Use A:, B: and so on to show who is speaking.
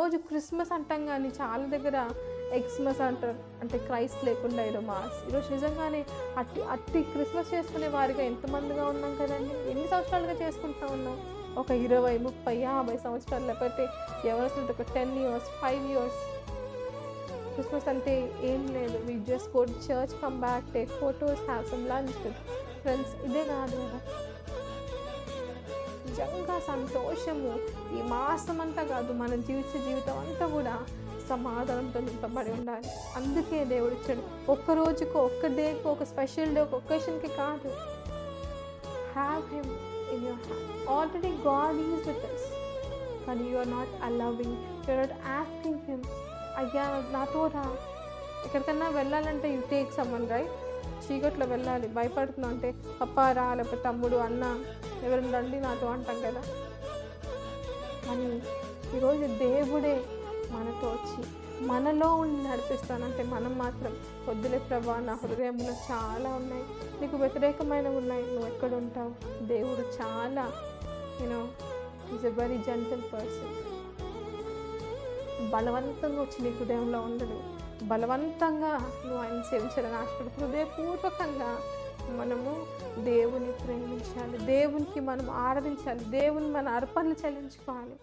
A: ఈరోజు క్రిస్మస్ అంటాం కానీ చాలా దగ్గర ఎక్స్మస్ అంటారు. అంటే క్రైస్ట్ లేకుండా ఏదో మాస్. ఈరోజు నిజంగానే అట్టి అట్టి క్రిస్మస్ చేసుకునే వారిగా ఎంతమందిగా ఉన్నాం కదండి? ఎన్ని సంవత్సరాలుగా చేసుకుంటా ఉన్నాం? ఒక ఇరవై ముప్పై యాభై సంవత్సరాలు లేకపోతే ఎవరు ఒక ten years five years? Christmas అంటే ఏం లేదు. We just go church come back take photos have some lunch friends ఇదే కాదు కదా. నిజంగా సంతోషము. ఈ మాసం అంతా కాదు మన జీవిత జీవితం అంతా కూడా సమాధానంతో నింపబడి ఉండాలి. అందుకే దేవుడు ఇచ్చాడు. ఒక్క రోజుకు ఒక్క డేకో ఒక స్పెషల్ డే ఒక ఒకేషన్కి కాదు. Have him in your hand already God is with us. కానీ you are not allowing you are not asking him అయ్యా నాతో రా ఎక్కడికన్నా వెళ్ళాలంటే యూ టేక్ సమ్మన్ రైట్ చీకట్లో వెళ్ళాలి. భయపడుతున్నావు అంటే అప్పారా లేకపోతే తమ్ముడు అన్న ఎవరైనా రండి నాతో అంటాం కదా. అని ఈరోజు దేవుడే మనతో వచ్చి మనలో ఉండి నడిపిస్తానంటే మనం మాత్రం వద్దులే ప్రభా నా హృదయంలో చాలా ఉన్నాయి. నీకు వ్యతిరేకమైనవి ఉన్నాయి. నువ్వు ఎక్కడ ఉంటావు? దేవుడు చాలా you know is a very gentle person బలవంతంగా వచ్చి నీ హృదయంలో ఉండడు. బలవంతంగా నువ్వు ఆయన సేవించాలని ఆశపడు హృదయపూర్వకంగా మనము దేవుని ప్రేమించాలి. దేవునికి మనం ఆరాధించాలి. దేవుని మన అర్పణలు చెల్లించుకోవాలి.